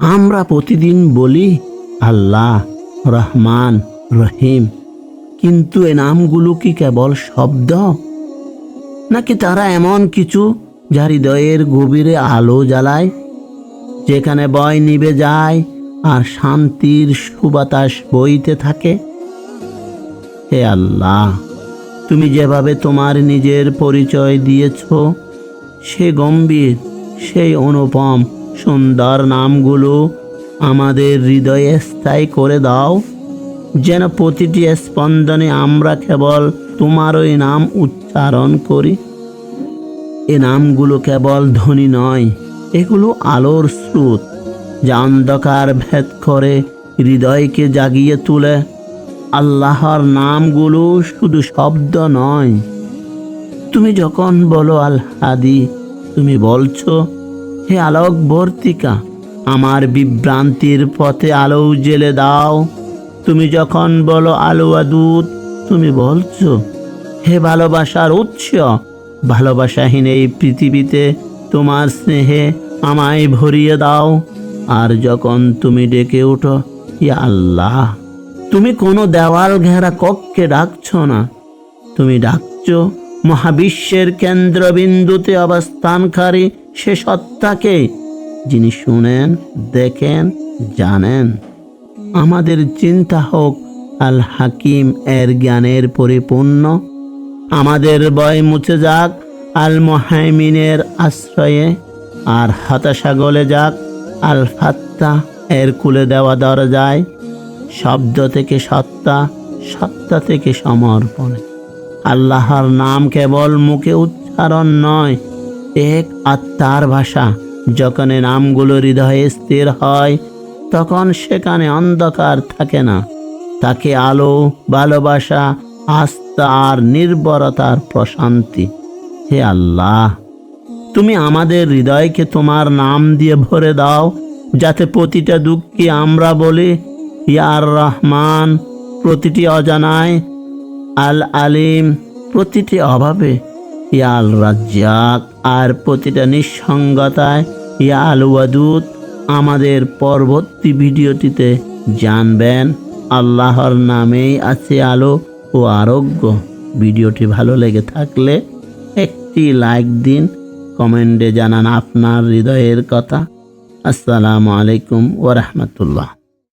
আমরা প্রতিদিন বলি, আল্লাহ, রহমান, রহিম। কিন্তু এ নামগুলো কি কেবল শব্দ? নাকি তারা এমন কিছু যা হৃদয়ের গভীরে আলো জ্বালায়, যেখানে বয় নিবে যায় আর শান্তির সুবাতাস বইতে থাকে? হে আল্লাহ, তুমি যেভাবে তোমার নিজের পরিচয় দিয়েছ, সে গম্ভীর, সেই অনুপম সুন্দর নামগুলো আমাদের হৃদয়ে স্থায়ী করে দাও। যেন প্রতিটি স্পন্দনে আমরা কেবল তোমারই নাম উচ্চারণ করি। এ নামগুলো কেবল ধ্বনি নয়, এগুলো আলোর স্রোত, যা অন্ধকার ভেদ করে হৃদয়কে জাগিয়ে তোলে। আল্লাহর নামগুলো শুধু শব্দ নয়। তুমি যখন বলো আল হাদি তুমি বলছো হে আলোক ভর্তিকা, আমার বিভ্রান্তির পথে আলো জেলে দাও। তুমি যখন বলো আলো আদুত তুমি বলছো, হে ভালোবাসার উৎস, ভালোবাসাহীন এই পৃথিবীতে তোমার স্নেহে আমায় ভরিয়ে দাও। আর যখন তুমি ডেকে ওঠো ইয়া আল্লাহ, তুমি কোনো দেওয়াল ঘেরা কক্ষে ডাকছো না। তুমি ডাকছো মহাবিশ্বের কেন্দ্রবিন্দুতে অবস্থানকারী সে সত্তাকে। যিনি শুনেন, দেখেন, জানেন। আমাদের চিন্তা হোক আল হাকিম এর জ্ঞানের পরিপূর্ণ। আমাদের বয় মুছে যাক আল মোহাইমিনের আশ্রয়ে। আর হতাশা গলে যাক আল ফাত্তা এর কুলে দেওয়া দরজায়। শব্দ থেকে সত্তা সত্তা থেকে সমর্পণে। আল্লাহর নাম কেবল মুখে উচ্চারণ নয়, এক আত্মার ভাষা। যখন নামগুলো হৃদয়ে স্থির হয়, তখন সেখানে অন্ধকার থাকে না। তাকে আলো, ভালোবাসা, আস্থা আর নির্ভরতার প্রশান্তি। হে আল্লাহ, তুমি আমাদের হৃদয়কে তোমার নাম দিয়ে ভরে দাও, যাতে প্রতিটা দুঃখে আমরা বলি, ইয়ার রহমান, প্রতিটি অজানায় আল আলিম প্রতিটি অভাবে ইয়া আল রাজ্জাক আর প্রতিটা নিঃসঙ্গতায় ইয়া আল ওয়াদুদ আমাদের পরবর্তী ভিডিওটিতে জানবেন। আল্লাহর নামেই আছে আলো ও আরোগ্য। ভিডিওটি ভালো লেগে থাকলে একটি লাইক দিন, কমেন্টে জানান আপনার হৃদয়ের কথা। আসসালামু আলাইকুম ওরহমতুল্লাহ